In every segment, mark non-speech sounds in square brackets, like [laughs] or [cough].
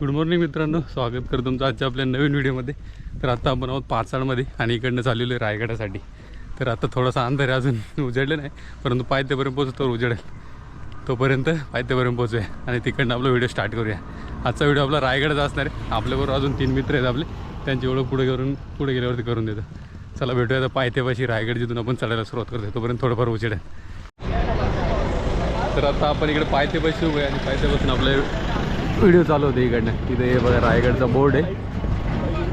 Good morning मित्रांनो. स्वागत करतो तुमचं आजच्या आपल्या नवीन व्हिडिओमध्ये. तर आता आपण आहोत पाचाडमध्ये आणि इकडनं चाललेलो आहे रायगडासाठी. तर आता थोडासा अंधार आहे अजून [laughs] उजडलं नाही परंतु पायथ्यापर्यंत पोहोचतो उजडेल. तोपर्यंत पायथ्यापर्यंत पोहोचूया आणि तिकडनं आपला व्हिडिओ स्टार्ट करूया. आजचा व्हिडिओ आपला रायगडचा असणार आहे. आपल्याबरोबर अजून तीन मित्र आहेत आपले. त्यांची ओळख पुढे करून पुढे गेल्यावरती करून देतो. चला भेटूया आता पायथ्यापाशी रायगड जिथून आपण चढायला सुरुवात करतो तोपर्यंत थोडंफार उजेडेल. तर आता आपण इकडे पायथ्यापाशी उभे आहे आणि पायथ्यापासून आपल्या व्हिडिओ चालू होते इकडनं. तिथे हे बघा रायगडचा बोर्ड आहे.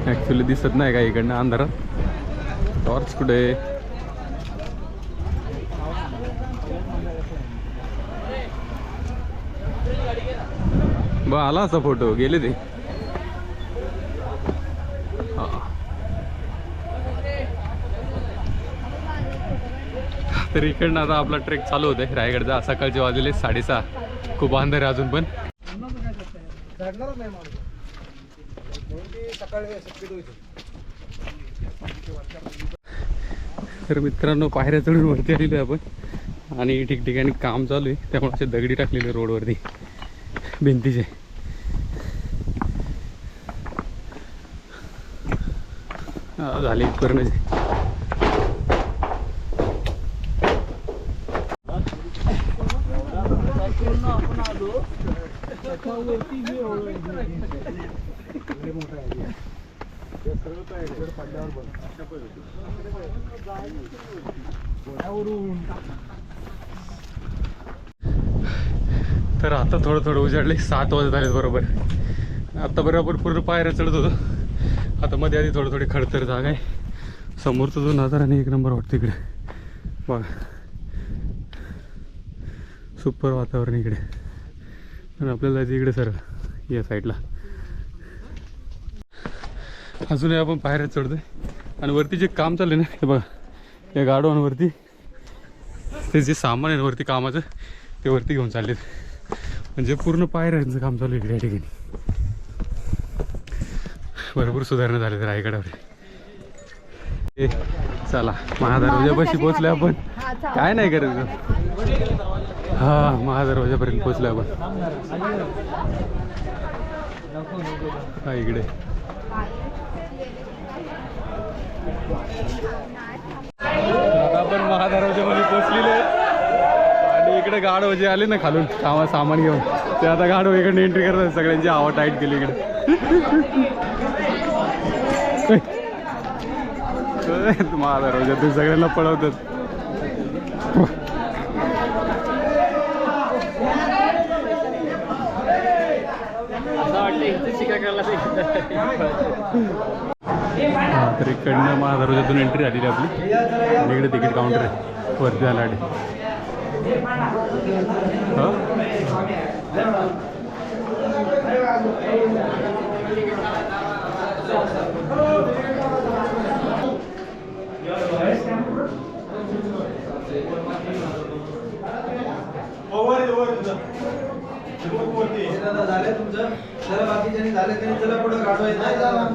ॲक्च्युली दिसत नाही का इकडनं अंधारात? टॉर्च कुठे आहे? बा आला असा फोटो गेले ते. तर इकडनं आता आपला ट्रेक चालू होतोय. रायगडचा सकाळचे वाजले साडेसहा. खूप अंधार आहे अजून पण. चढणारच नाही माणूस. म्हणून ती सकाळी शक्यतो होती तर मित्रांनो पायऱ्या चढून वरती आलेलो आहे आपण. आणि ठिकठिकाणी काम चालू आहे. त्यामुळे असे दगडी टाकलेले रोडवरती. भिंतीचे. हा, झाले इथपर्यंत तर आता थोडं थोडं उजाडले. सात वाजत आले बरोबर. आता बरोबर पूर्ण पायऱ्या चढत होतो. आता मध्ये आधी थोडं थोडी खडतर जागा आहे. समोरचा जो नजारा आणि एक नंबर वाटतं इकडे. बघा. सुपर वातावरण इकडे. आणि आपल्याला जायचं इकडे सर या साईडला अजूनही आपण पायऱ्या चढतोय. आणि वरती जे काम चाललंय ना हे बघा या गाडवांवरती ते जे सामान आहे ना वरती कामाचं ते वरती घेऊन चाललेत. म्हणजे पूर्ण पायऱ्यांचं काम चालू आहे इकडे या ठिकाणी. भरपूर सुधारणा झाल्या रायगडावर. ए, चला महादरवाजापाशी पोहोचलोय आपण. काय नाही करायचं हा महादरवाजापर्यंत पोहोचलोय आपण. हा इकडे. आपण महादरवाजामध्ये पोहोचलेलो आणि इकडे गाडव जे आले ना खालून कामा सामान घेऊन. ते आता गाडव इकडे एंट्री करतात सगळ्यांची हवा टाईट केली इकडे. महादरवाजातून सगळ्यांना पळवतात. हा तर इकडनं महादरवाजातून एंट्री झालेली आपली. इकडे तिकीट काउंटर आहे. वरती जाण्यासाठी हो? झाले तुमचं. चला बाकीच्यांनी झाले त्यांनी चला पुढे काढवाय नाही झालं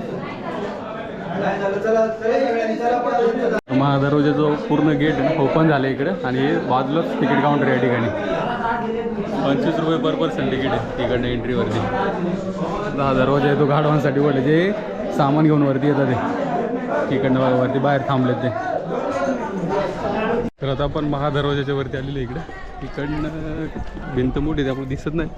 नाही झालं चला चला सगळ्यांनी चला पुढे महादरवाजा जो पूर्ण गेट ओपन झालं इकडं आणि हे बाजूलाच तिकीट काउंटर आहे या ठिकाणी. पंचवीस रुपये पर पर्सन तिकीट आहे इकडनं एंट्रीवरती दहा दरवाजा आहे तो गाडवांसाठी बोलले जे सामान घेऊन वरती येतात ते. तिकडनं वरती बाहेर थांबलेत ते. तर आता आपण महादरवाजाच्या वरती आलेलो इकडे. इकडं इकडनं भिंत मोठी त्यामुळे दिसत नाही.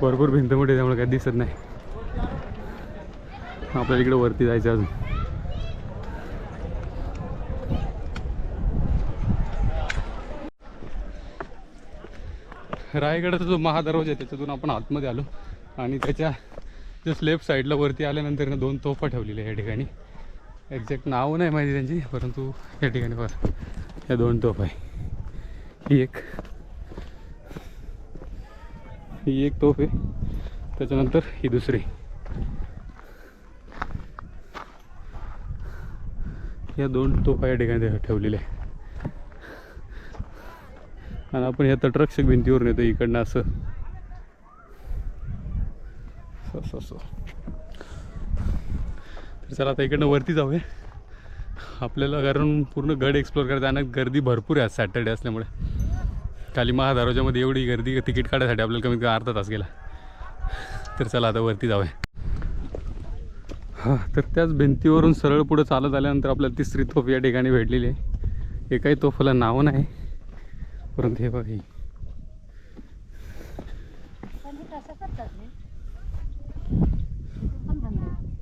भरपूर भिंत मोठी त्यामुळे काही दिसत नाही. आपल्याला इकडे वरती जायचं अजून. रायगडाचा जो महादरवाजा आहे त्याच्यातून आपण आतमध्ये आलो. आणि त्याच्या जस्ट लेफ्ट साईडला वरती आल्यानंतर ना दोन तोफा ठेवलेल्या या ठिकाणी. एक्झॅक्ट नाव नाही माहिती त्यांची परंतु या ठिकाणी बघा या दोन तोफ आहे. ही एक ही एक तोफ आहे. त्याच्यानंतर ही दुसरी. या दोन तोफा या ठिकाणी ठेवलेल्या आहे आणि आपण ह्या तटरक्षक भिंतीवरून येतो इकडनं असं. असं असं. तर चला आता इकडनं वरती जाऊया. आपल्याला कारण पूर्ण गड एक्सप्लोअर करायचं आणि गर्दी भरपूर आहे आज सॅटर्डे असल्यामुळे. खाली महादारोजामध्ये एवढी गर्दी तिकीट काढायसाठी आपल्याला कमीत कमी अर्धा तास गेला. तर चला आता वरती जाऊया. हां तर त्याच भिंतीवरून सरळ पुढं चालत आल्यानंतर आपल्याला तिसरी तोफ या ठिकाणी भेटलेली आहे. एकाही तोफाला नावं नाही. परंतु हे बघा ही पण हे कसं करतात रे इथे पण बंद आहे.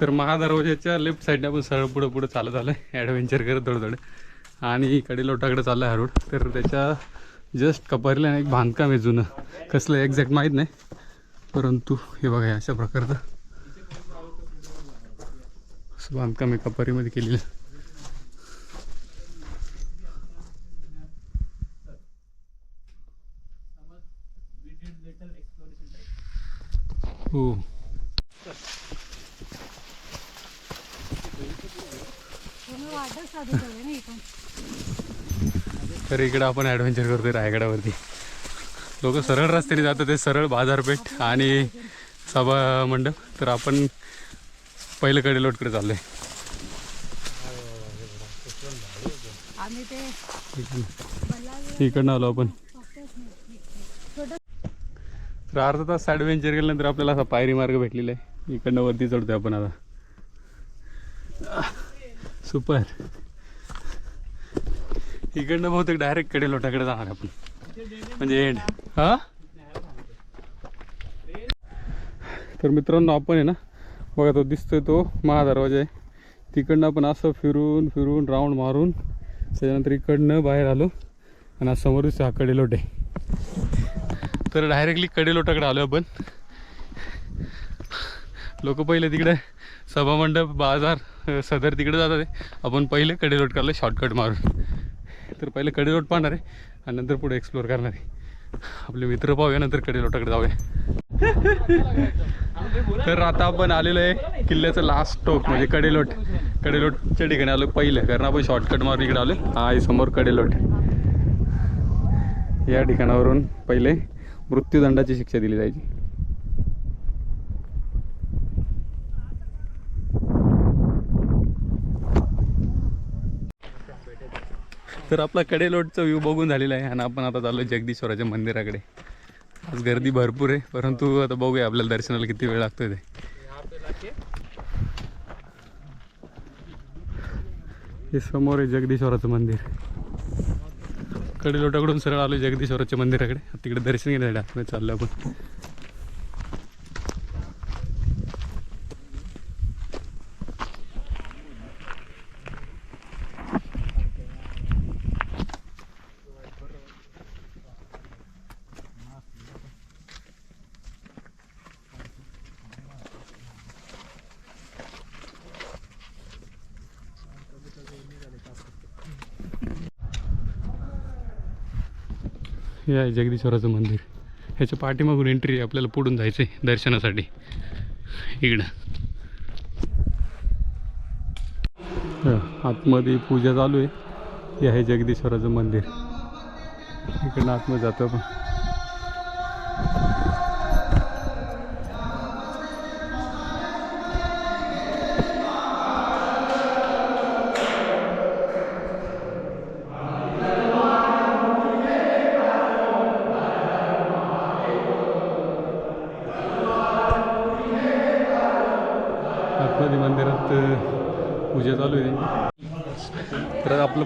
तर महादरवाजाच्या लेफ्ट साईडने आपण सरळ पुढं पुढं चालत आलं आहे ॲडव्हेंचर करत थोडं थोडं आणि इकडे लोटाकडे चाललं आहे हा रोड तर त्याच्या जस्ट कपारीला एक बांधकाम आहे जुनं. कसलं एक्झॅक्ट माहीत नाही. परंतु हे बघा अशा प्रकारचं. असं बांधकाम आहे कपारीमध्ये केलेलं. हो पूर्ण वाटच साधू ठेवली ना इथून तर इकडं आपण ॲडव्हेंचर करतोय रायगडावरती. लोक सरळ रस्त्याने जातात ते सरळ बाजारपेठ आणि सभा मंडप. तर आपण पहिलं कडेलोटकडे चाललोय. इकडनं आलो आपण. तर अर्धा तास ॲडव्हेंचर केल्यानंतर आपल्याला असा पायरी मार्ग भेटलेला आहे. इकडनं वरती चढतोय आपण आता. सुपर. इकडनं बहुतेक डायरेक्टकडे लोटाकडे जाणार आपण. म्हणजे एंड हा? तर मित्रांनो आपण आहे ना बघा तो दिसतोय तो महादरवाजा आहे. तिकडनं आपण असं फिरून फिरून राऊंड मारून त्याच्यानंतर इकडनं बाहेर आलो आणि आज समोर दिसतो हा कडेलोट आहे. तर डायरेक्टली कडेलोटाकडे आलो आपण. लोक पहिले तिकडे सभामंडप बाजार सदर तिकडे जातात आहे. आपण पहिले कडेलोट करलं शॉर्टकट मारून. तर पहिले कडेलोट पाहणार आहे आणि नंतर पुढे एक्सप्लोअर करणार आहे. आपले मित्र पाहूया नंतर कडेलोटाकडे जाऊया. तर आता आपण आलेलो आहे किल्ल्याचं लास्ट टोक म्हणजे कडेलोट कडेलोटच्या ठिकाणी आलो पहिलं कारण आपण शॉर्टकट मारून इकडे आलो हा समोर कडेलोट या ठिकाणावरून पहिले मृत्यूदंडाची शिक्षा दिली जायची. तर आपला कडेलोटचा व्ह्यू बघून झालेला आहे. आणि आपण आता चाललो जगदीश्वराच्या मंदिराकडे. आज गर्दी भरपूर आहे परंतु आता बघूया आपल्याला दर्शनाला किती वेळ लागतो ते. हे समोर आहे जगदीश्वराचं मंदिर. कडेलोटाकडून सरळ आलो जगदीश्वराच्या मंदिराकडे. तिकडे दर्शन घेण्यासाठी आतमध्ये चाललो आपण. हे आहे जगदीश्वराचं मंदिर. ह्याच्या पाठीमागून एंट्री आहे आपल्याला पुढून जायचं आहे दर्शनासाठी. इकडं. आतमध्ये पूजा चालू आहे. हे आहे जगदीश्वराचं मंदिर. इकडनं आतमध्ये जातो आपण.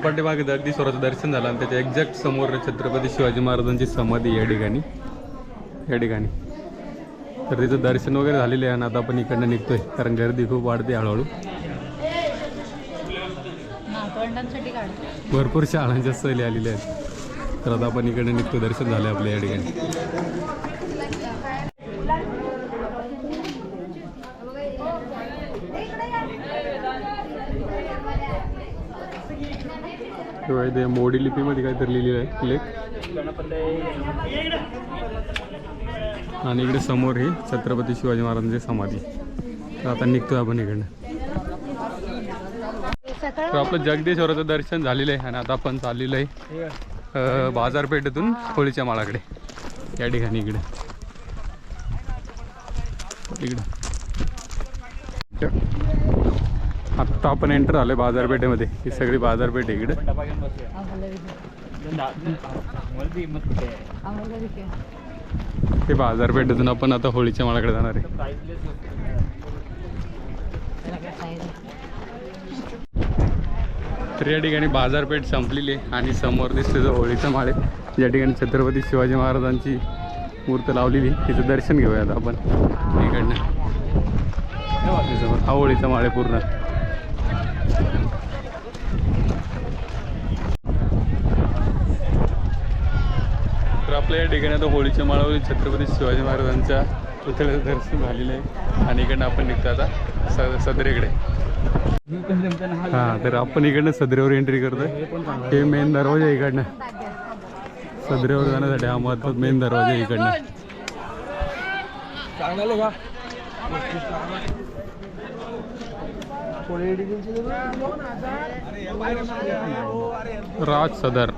तर आपलं पाठीमागे जगदीश्वराचं दर्शन झालं आणि त्याच्या एक्झॅक्ट समोर छत्रपती शिवाजी महाराजांची समाधी या ठिकाणी. या ठिकाणी. तर तिचं दर्शन वगैरे झालेलं आहे आणि आता आपण इकडनं निघतोय कारण गर्दी खूप वाढते हळूहळू. भरपूर शाळांच्या सहली आलेल्या आहेत. तर आता आपण इकडे निघतो दर्शन झालं आपल्या या ठिकाणी. किंवा ते मोडी लिपीमध्ये काहीतरी लिहिलेलं आहे लेख. आणि इकडे समोर ही छत्रपती शिवाजी महाराजांची समाधी. तर आता निघतोय आपण इकडनं. तर आपलं जगदीश्वराचं दर्शन झालेलं आहे आणि आता आपण चाललेलं आहे बाजारपेठेतून होळीच्या माळाकडे. या ठिकाणी इकडे. इकडं. आत्ता आपण एंटर आलोय बाजारपेठेमध्ये. ही सगळी बाजारपेठ आहे इकडे. हे बाजारपेठेतून आपण आता होळीच्या माळाकडे जाणार आहे. तर या ठिकाणी बाजारपेठ संपलेली आहे आणि समोर दिसते जो होळीचा माळ आहे. या ठिकाणी छत्रपती शिवाजी महाराजांची मूर्त लावलेली तिचं दर्शन घेऊयात आपण. इकडनं. हा होळीचा माळ आहे पूर्ण तर आपल्या या ठिकाणी आता होळीच्या माळावर छत्रपती शिवाजी महाराजांच्या पुतळ्याचं दर्शन झालेलं आहे. आणि इकडनं आपण निघतो आता स सदरेकडे. हां तर आपण इकडनं सदरेवर एंट्री करतोय. हे मेन दरवाजा इकडनं. सदरेवर जाण्यासाठी हा महत्त्वाचा मेन दरवाजा इकडनं. राज सदर.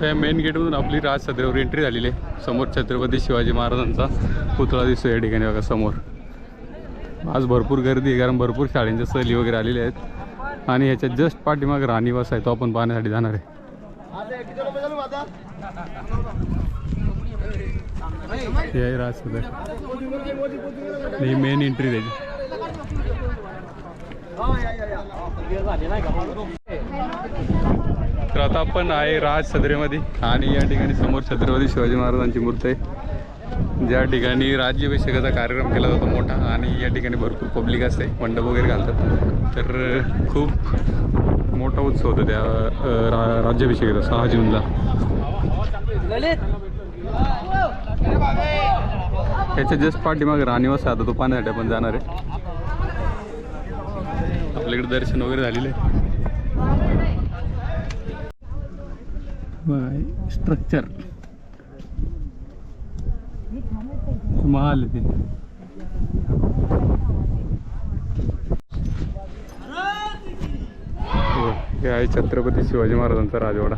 त्या मेन गेटमधून आपली राज सदरेवर एंट्री झालेली आहे. समोर छत्रपती शिवाजी महाराजांचा पुतळा दिसतो या ठिकाणी बघा समोर. आज भरपूर गर्दी आहे कारण भरपूर शाळेंच्या सहली वगैरे आलेल्या आहेत. आणि ह्याच्या जस्ट पाठीमाग राणीवास आहे तो आपण पाहण्यासाठी जाणार आहे. हे राज सदर. ही मेन एंट्री त्याची तर आता आपण आहे राज सदरेमध्ये. आणि या ठिकाणी समोर छत्रपती शिवाजी महाराजांची मूर्ती आहे. ज्या ठिकाणी राज्याभिषेकाचा कार्यक्रम केला जातो मोठा आणि या ठिकाणी भरपूर पब्लिक असते मंडप वगैरे घालतात. तर खूप मोठा उत्सव होता त्या रा राज्याभिषेकाचा सहा जूनला. त्याच्या जस्ट पाठीमागे राणीवास आता तो पाहण्यासाठी आपण जाणार आहे. आपल्याकडे दर्शन वगैरे झालेलं आहे. स्ट्रक्चर महाल ते. हे आहे छत्रपती शिवाजी महाराजांचा राजवाडा.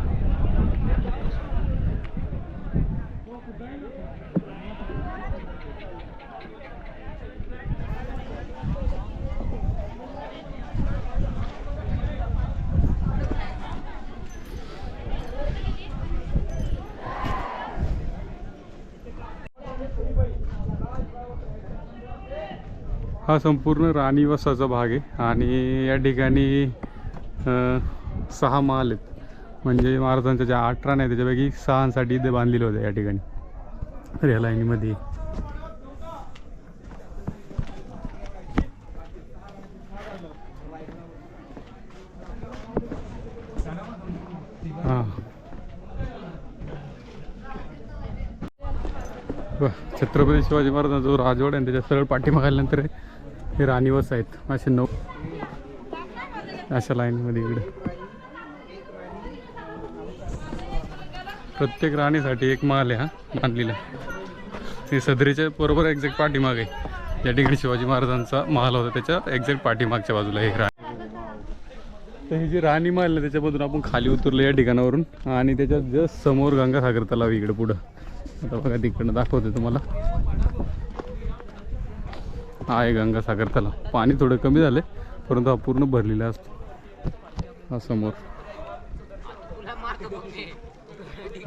हा संपूर्ण राणीवासाचा भाग आहे. आणि या ठिकाणी सहा महाल आहेत. म्हणजे महाराजांच्या ज्या आठ राण्या आहेत त्याच्यापैकी सहांसाठी इथे बांधलेले होते या ठिकाणी. तर या लाईनीमध्ये हां. छत्रपती शिवाजी महाराजांचा जो राजवाडा आहे त्याच्या सरळ पाठीमागे आल्यानंतर हे राणीवस आहेत. असे नऊ अशा लाईनमध्ये इकडे. प्रत्येक राणीसाठी एक महाल आहे हा बांधलेला. ते सदरीच्या बरोबर एक्झॅक्ट पाठीमाग आहे. या ठिकाणी शिवाजी महाराजांचा महाल होता त्याच्या एक्झॅक्ट पाठीमागच्या बाजूला एक राणी. तर ही जी राणी महाल आहे त्याच्यामधून आपण खाली उतरलो या ठिकाणावरून. आणि त्याच्यात जस्ट समोर गंगासागर तलाव इकडे पुढं. आता बघा तिकडनं दाखवते तुम्हाला. हा आहे गंगासागर तलाव. पाणी थोडं कमी झालंय परंतु हा पूर्ण भरलेला असतो. हा समोर.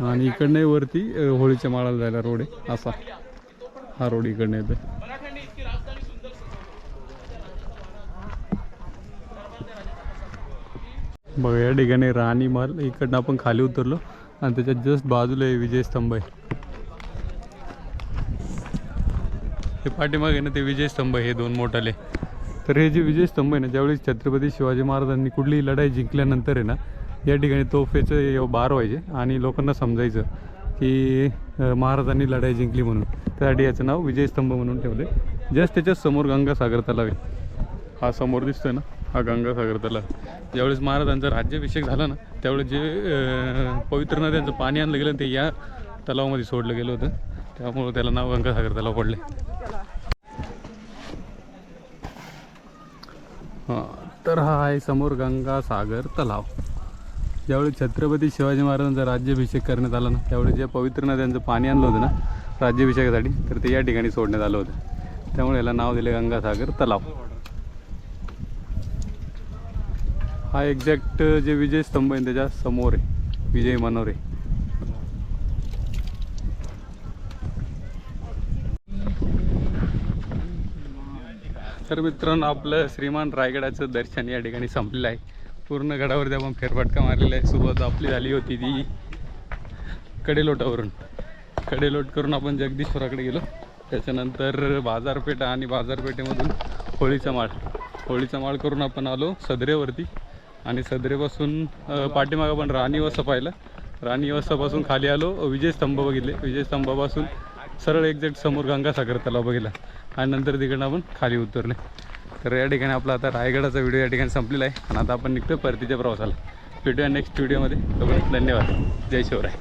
आणि इकडनं वरती होळीच्या माळाला जायला रोड आहे असा. हा रोड इकडनं येतोय. बघा या ठिकाणी राणीमहल इकडनं आपण खाली उतरलो आणि त्याच्यात जस्ट बाजूला आहे विजय स्तंभ आहे. हे पाठीमागे ना ते विजय स्तंभ हे दोन मोठाले. तर हे जे विजय स्तंभ आहे ना ज्यावेळेस छत्रपती शिवाजी महाराजांनी कुठलीही लढाई जिंकल्यानंतर आहे ना या ठिकाणी तोफेचं बार व्हायचे आणि लोकांना समजायचं की महाराजांनी लढाई जिंकली म्हणून. त्यासाठी याचं नाव विजय स्तंभ म्हणून ठेवले. जस्ट त्याच्यासमोर गंगासागर तलाव आहे. हा समोर दिसतोय ना हा गंगासागर तलाव. ज्यावेळेस महाराजांचा राज्याभिषेक झाला ना त्यावेळेस जे पवित्र नद्यांचं पाणी आणलं गेलं ते या तलावामध्ये सोडलं गेलं होतं. त्यामुळं त्याला नाव गंगासागर त्याला पडले. हां तर हा आहे समोर गंगासागर तलाव. ज्यावेळी छत्रपती शिवाजी महाराजांचा राज्याभिषेक करण्यात आला ना त्यावेळी जे पवित्र नद्यांचं पाणी आणलं होतं ना राज्याभिषेकासाठी तर ते या ठिकाणी सोडण्यात आलं होतं. त्यामुळे याला नाव दिले गंगासागर तलाव. हा एक्झॅक्ट जे विजय स्तंभ आहे त्याच्यासमोर आहे विजय मनोरे. आहे तर मित्रांनो आपलं श्रीमान रायगडाचं दर्शन या ठिकाणी संपलेलं आहे. पूर्ण गडावरती आपण फेरफटका मारलेला आहे. सुरुवात आपली झाली होती ती कडेलोटावरून. कडेलोट करून आपण जगदीश्वराकडे गेलो. त्याच्यानंतर बाजारपेठा आणि बाजारपेठेमधून होळीचा माळ. होळीचा माळ करून आपण आलो सदरेवरती. आणि सदरेपासून पाठीमागं आपण राणीवस पाहिलं. राणी वसापासून खाली आलो. विजय स्तंभ बघितले. विजय स्तंभापासून सरळ एक्झॅक्ट समोर गंगासागर तलाव बघितला. आणि नंतर तिकडनं आपण खाली उतरले. तर या ठिकाणी आपला आता रायगडाचा व्हिडिओ या ठिकाणी संपलेला आहे. आणि आता आपण निघतो परतीच्या प्रवासाला. भेटूया नेक्स्ट व्हिडिओमध्ये धन्यवाद. जय शिवराय.